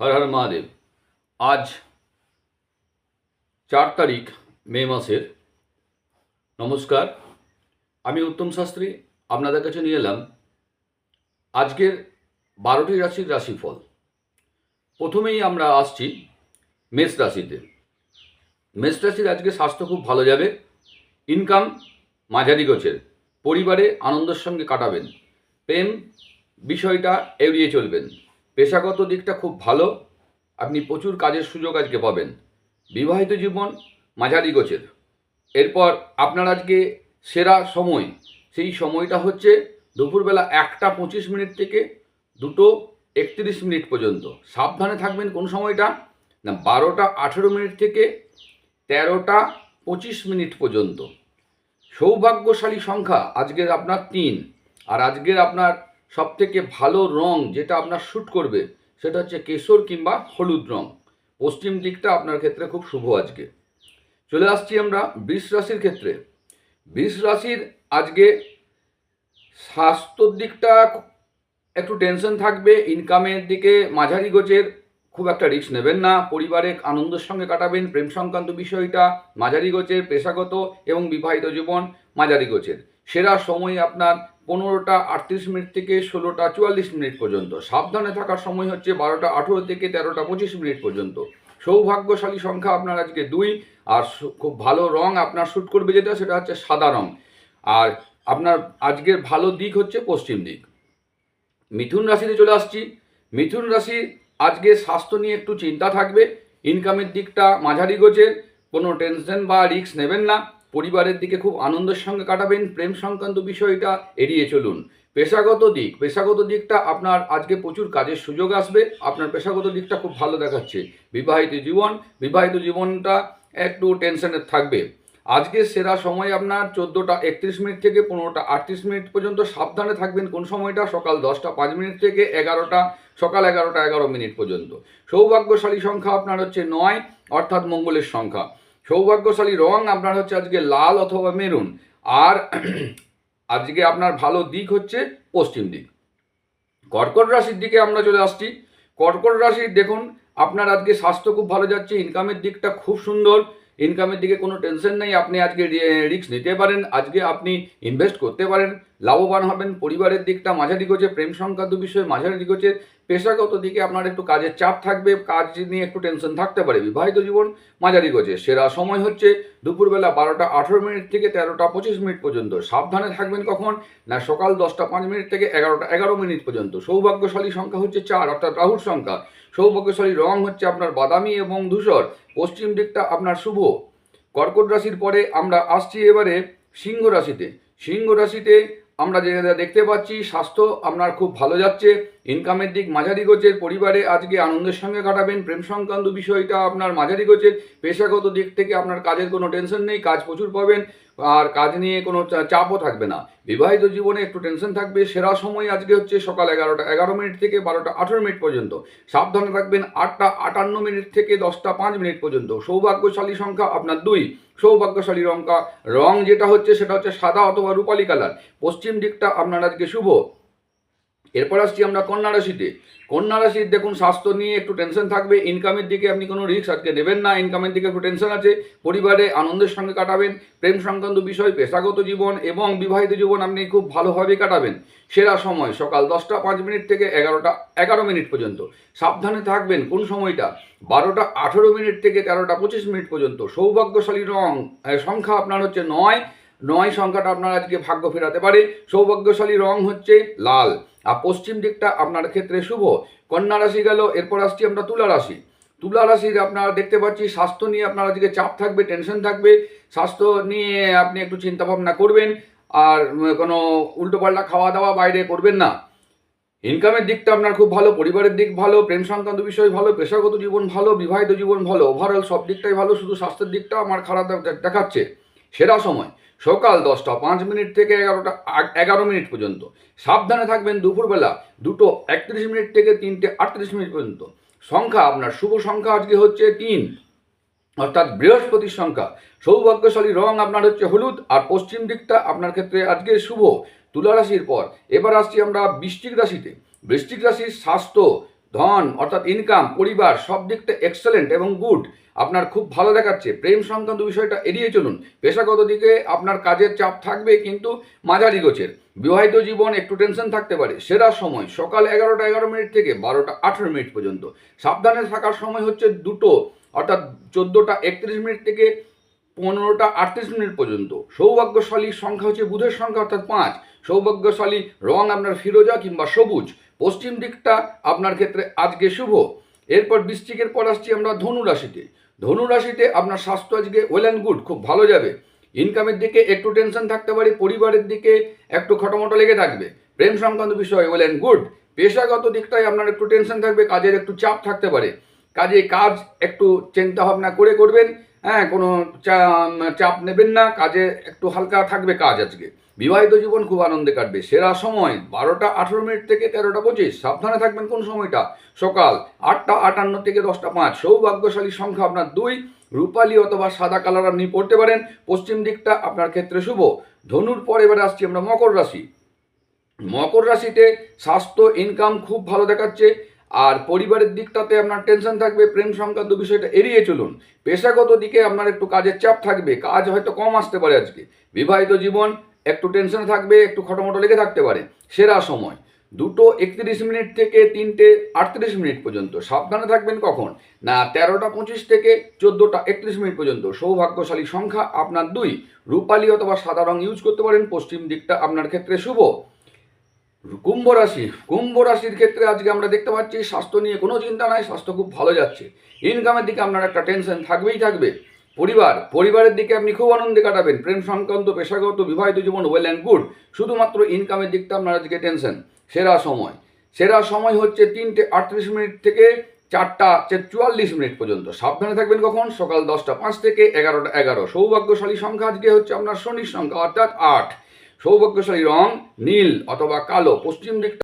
হর হর মহাদেব। আজ চার তারিখ মে মাসের। নমস্কার। আমি উত্তম শাস্ত্রী, আপনাদের কাছে নিয়ে এলাম আজকের বারোটি রাশির রাশিফল। প্রথমেই আমরা আসছি মেষ রাশিতে। মেষ রাশির আজকে স্বাস্থ্য খুব ভালো যাবে ইনকাম মাঝারি গোছের, পরিবারে আনন্দের সঙ্গে কাটাবেন, প্রেম বিষয়টা এড়িয়ে চলবেন। পেশাগত দিকটা খুব ভালো। আপনি প্রচুর কাজের সুযোগ আজকে পাবেন। বিবাহিত জীবন মাঝারি গোছের। এরপর আপনার আজকে সেরা সময়। সেই সময়টা হচ্ছে দুপুরবেলা একটা পঁচিশ মিনিট থেকে দুটো একত্রিশ মিনিট পর্যন্ত। সাবধানে থাকবেন কোন সময়টা? না, বারোটা আঠেরো মিনিট থেকে তেরোটা পঁচিশ মিনিট পর্যন্ত। সৌভাগ্যশালী সংখ্যা আজকের আপনার তিন। আর আজকের আপনার সবথেকে ভালো রং যেটা আপনার শ্যুট করবে, সেটা হচ্ছে কেশর কিংবা হলুদ রং। পশ্চিম দিকটা আপনার ক্ষেত্রে খুব শুভ আজকে। চলে আসছি আমরা বৃষ রাশির ক্ষেত্রে। বৃষ রাশির আজকে স্বাস্থ্যর দিকটা একটু টেনশন থাকবে ইনকামের দিকে মাঝারি গোছের খুব একটা রিস্ক নেবেন না। পরিবারে আনন্দের সঙ্গে কাটাবেন, প্রেম সংক্রান্ত বিষয়টা মাঝারি গোছের পেশাগত এবং বিবাহিত জীবন মাঝারি গোছের সেরা সময় আপনার পনেরোটা আটত্রিশ মিনিট থেকে ষোলোটা চুয়াল্লিশ মিনিট পর্যন্ত। সাবধানে থাকার সময় হচ্ছে বারোটা আঠেরো থেকে তেরোটা পঁচিশ মিনিট পর্যন্ত। সৌভাগ্যশালী সংখ্যা আপনার আজকে দুই, আর খুব ভালো রং আপনার শ্যুট করবে যেটা, সেটা হচ্ছে সাদা রং। আর আপনার আজকের ভালো দিক হচ্ছে পশ্চিম দিক। মিথুন রাশিতে চলে আসছি। মিথুন রাশি আজকে স্বাস্থ্য নিয়ে একটু চিন্তা থাকবে। ইনকামের দিকটা মাঝারি গোছের, কোনো টেনশন বা রিস্ক নেবেন না। পরিবারের দিকে খুব আনন্দের সঙ্গে কাটাবেন, প্রেম সংক্রান্ত বিষয়টা এড়িয়ে চলুন। পেশাগত দিক, পেশাগত দিকটা আপনার আজকে প্রচুর কাজের সুযোগ আসবে, আপনার পেশাগত দিকটা খুব ভালো দেখাচ্ছে। বিবাহিত জীবন, বিবাহিত জীবনটা একটু টেনশনের থাকবে। আজকে সেরা সময় আপনার চোদ্দোটা একত্রিশ মিনিট থেকে পনেরোটা আটত্রিশ মিনিট পর্যন্ত সাবধানে থাকবেন কোন সময়টা? সকাল দশটা পাঁচ মিনিট থেকে এগারোটা, সকাল এগারোটা এগারো মিনিট পর্যন্ত। সৌভাগ্যশালী সংখ্যা আপনার হচ্ছে নয়, অর্থাৎ মঙ্গলের সংখ্যা। সৌভাগ্যশালী রং আপনার হচ্ছে আজকে লাল অথবা মেরুন। আর আজকে আপনার ভালো দিক হচ্ছে পশ্চিম দিক। কর্কট রাশির দিকে আমরা চলে আসছি। কর্কট রাশির দেখুন, আপনার আজকে স্বাস্থ্য খুব ভালো যাচ্ছে ইনকামের দিকটা খুব সুন্দর। ইনকামের দিকে কোনো টেনশন নেই, আপনি আজকে রিস্ক নিতে পারেন, আজকে আপনি ইনভেস্ট করতে পারেন। লাভবান হবেন। পরিবারের দিকটা মাঝারি গোছে, প্রেম সংক্রান্ত বিষয়ে মাঝারি গোছে। পেশাগত দিকে আপনার একটু কাজের চাপ থাকবে, কাজ নিয়ে একটু টেনশন থাকতে পারে। বিবাহিত জীবন মাঝারি গোছে। সেরা সময় হচ্ছে দুপুরবেলা বারোটা আঠেরো মিনিট থেকে তেরোটা পঁচিশ মিনিট পর্যন্ত। সাবধানে থাকবেন কখন? না সকাল দশটা পাঁচ মিনিট থেকে এগারোটা এগারো মিনিট পর্যন্ত। সৌভাগ্যশালী সংখ্যা হচ্ছে চার, অর্থাৎ রাহুর সংখ্যা। সৌভাগ্যশালী রং হচ্ছে আপনার বাদামি এবং ধূসর। পশ্চিম দিকটা আপনার শুভ। কর্কট রাশির পরে আমরা আসছি এবারে সিংহ রাশিতে। সিংহ রাশিতে আমরা যে দেখতে পাচ্ছি, স্বাস্থ্য আপনার খুব ভালো যাচ্ছে। ইনকামের দিক মাঝারি গোছের পরিবারে আজকে আনন্দের সঙ্গে কাটাবেন। প্রেম সংক্রান্ত বিষয়টা আপনার মাঝারি গোছের পেশাগত দিক থেকে আপনার কাজের কোনো টেনশন নেই, কাজ প্রচুর পাবেন। আর কাজ নিয়ে কোনো চাপও থাকবে না। বিবাহিত জীবনে একটু টেনশন থাকবে। সেরা সময় আজকে হচ্ছে সকাল এগারোটা, এগারো মিনিট থেকে বারোটা, আঠেরো মিনিট পর্যন্ত। সাবধানে থাকবেন, আটটা, আটান্ন মিনিট থেকে দশটা, পাঁচ মিনিট পর্যন্ত। সৌভাগ্যশালী সংখ্যা আপনার দুই। সৌভাগ্যশালী রংকা রং যেটা হচ্ছে সেটা হচ্ছে সাদা অথবা রূপালী কালার পশ্চিম দিকটা আপনার আজকে শুভ। এরপর আসছি আমরা কন্যা রাশিতে। কন্যা রাশির দেখুন, স্বাস্থ্য নিয়ে একটু টেনশন থাকবে। ইনকামের দিকে আপনি কোনো রিস্ক আজকে নেবেন না। ইনকামের দিকে একটু টেনশন আছে। পরিবারে আনন্দের সঙ্গে কাটাবেন। প্রেম সংক্রান্ত বিষয়, পেশাগত জীবন এবং বিবাহিত জীবন আপনি খুব ভালোভাবে কাটাবেন। সেরা সময় সকাল দশটা পাঁচ মিনিট থেকে এগারোটা, এগারো মিনিট পর্যন্ত। সাবধানে থাকবেন কোন সময়টা? বারোটা আঠেরো মিনিট থেকে তেরোটা পঁচিশ মিনিট পর্যন্ত। সৌভাগ্যশালী রং। সংখ্যা আপনার হচ্ছে নয়। নয় সংখ্যাটা আপনার আজকে ভাগ্য ফেরাতে পারে। সৌভাগ্যশালী রং হচ্ছে লাল। আর পশ্চিম দিকটা আপনার ক্ষেত্রে শুভ। কন্যা রাশি গেল, এরপর আসছি আমরা তুলা রাশি। তুলা রাশির আপনারা দেখতে পাচ্ছি, স্বাস্থ্য নিয়ে আপনার আজকে চাপ থাকবে টেনশন থাকবে। স্বাস্থ্য নিয়ে আপনি একটু চিন্তা ভাবনা করবেন। আর কোনো উল্টোপাল্টা খাওয়া দাওয়া বাইরে করবেন না। ইনকামের দিকটা আপনার খুব ভালো, পরিবারের দিক ভালো, প্রেম সংক্রান্ত বিষয় ভালো, পেশাগত জীবন ভালো, বিবাহিত জীবন ভালো ওভারঅল সব দিকটাই ভালো, শুধু স্বাস্থ্যের দিকটা আমার খারাপ দেখাচ্ছে। সেরা সময়, সকাল দশটা পাঁচ মিনিট থেকে এগারোটা এগারো মিনিট পর্যন্ত। সাবধানে থাকবেন দুপুরবেলা দুটো একত্রিশ মিনিট থেকে তিনটে আটত্রিশ মিনিট পর্যন্ত। সংখ্যা, আপনার শুভ সংখ্যা আজকে হচ্ছে তিন। অর্থাৎ বৃহস্পতির সংখ্যা। সৌভাগ্যশালী রং আপনার হচ্ছে হলুদ, আর পশ্চিম দিকটা আপনার ক্ষেত্রে আজকে শুভ। তুলা রাশির পর, এবার আসছি আমরা বৃশ্চিক রাশিতে। বৃশ্চিক রাশির স্বাস্থ্য ধন, অর্থাৎ ইনকাম পরিবার, সব দিকটা এক্সেলেন্ট এবং গুড আপনার খুব ভালো দেখাচ্ছে। প্রেম সংক্রান্ত বিষয়টা এড়িয়ে চলুন। পেশাগত দিকে আপনার কাজের চাপ থাকবে কিন্তু মাঝারি গোছের। বিবাহিত জীবন একটু টেনশন থাকতে পারে। সেরা সময় সকাল এগারোটা এগারো মিনিট থেকে বারোটা আঠেরো মিনিট পর্যন্ত। সাবধানে থাকার সময় হচ্ছে দুটো, অর্থাৎ চোদ্দোটা একত্রিশ মিনিট থেকে পনেরোটা আটত্রিশ মিনিট পর্যন্ত। সৌভাগ্যশালী সংখ্যা হচ্ছে বুধের সংখ্যা, অর্থাৎ পাঁচ। সৌভাগ্যশালী রং আপনার ফিরোজা কিংবা সবুজ। পশ্চিম দিকটা আপনার ক্ষেত্রে আজকে শুভ। এরপর বৃশ্চিকের পর আসছি আমরা ধনু রাশিতে। ধনু রাশিতে আপনার স্বাস্থ্য আজকে ওয়েল অ্যান্ড গুড খুব ভালো যাবে। ইনকামের দিকে একটু টেনশন থাকতে পারে, পরিবারের দিকে একটু খটোমটো লেগে থাকবে। প্রেম সংক্রান্ত বিষয় ওয়েল অ্যান্ড গুড পেশাগত দিকটায় আপনার একটু টেনশন থাকবে, কাজের একটু চাপ থাকতে পারে। কাজে কাজ একটু চিন্তা ভাবনা করে করবেন হ্যাঁ কোনো চাপ নেবেন না, কাজে একটু হালকা থাকবে কাজ আজকে। বিবাহিত জীবন খুব আনন্দে কাটবে। সেরা সময় বারোটা আঠেরো মিনিট থেকে তেরোটা পঁচিশ। সাবধানে থাকবেন কোন সময়টা? সকাল আটটা আটান্ন থেকে দশটা পাঁচ। সৌভাগ্যশালী সংখ্যা আপনার দুই। রূপালী অথবা সাদা কালার আপনি পড়তে পারেন। পশ্চিম দিকটা আপনার ক্ষেত্রে শুভ। ধনুর পর এবারে আসছি আমরা মকর রাশি। মকর রাশিতে স্বাস্থ্য ইনকাম খুব ভালো দেখাচ্ছে। আর পরিবারের দিকটাতে আপনার টেনশন থাকবে, প্রেম সংক্রান্ত বিষয়টা এড়িয়ে চলুন। পেশাগত দিকে আপনার একটু কাজের চাপ থাকবে, কাজ হয়তো কম আসতে পারে আজকে। বিবাহিত জীবন একটু টেনশন থাকবে, একটু খটোমটো লেগে থাকতে পারে। সেরা সময়। দুটো একত্রিশ মিনিট থেকে তিনটে আটত্রিশ মিনিট পর্যন্ত। সাবধানে থাকবেন কখন? না, তেরোটা পঁচিশ থেকে চোদ্দোটা একত্রিশ মিনিট পর্যন্ত। সৌভাগ্যশালী সংখ্যা আপনার দুই। রূপালী অথবা সাদা রং ইউজ করতে পারেন, পশ্চিম দিকটা আপনার ক্ষেত্রে শুভ। কুম্ভ রাশি, কুম্ভ রাশির ক্ষেত্রে আজকে আমরা দেখতে পাচ্ছি স্বাস্থ্য নিয়ে কোনো চিন্তা নাই, স্বাস্থ্য খুব ভালো যাচ্ছে। ইনকামের দিকে আপনার একটা টেনশন থাকবেই থাকবে। পরিবার, পরিবারের দিকে আপনি খুব আনন্দে কাটাবেন। প্রেম সংক্রান্ত, পেশাগত, বিবাহিত জীবন ওয়েল অ্যান্ড গুড শুধুমাত্র ইনকামের দিকটা আপনার আজকে টেনশন সেরা সময়। সেরা সময় হচ্ছে তিনটে আটত্রিশ মিনিট থেকে চারটা চুয়াল্লিশ মিনিট পর্যন্ত। সাবধানে থাকবেন কখন? সকাল দশটা পাঁচ থেকে এগারোটা এগারো। সৌভাগ্যশালী সংখ্যা আজকে হচ্ছে আপনার শনির সংখ্যা, অর্থাৎ আট। সৌভাগ্যশালী রং নীল অথবা কালো পশ্চিম দিকটা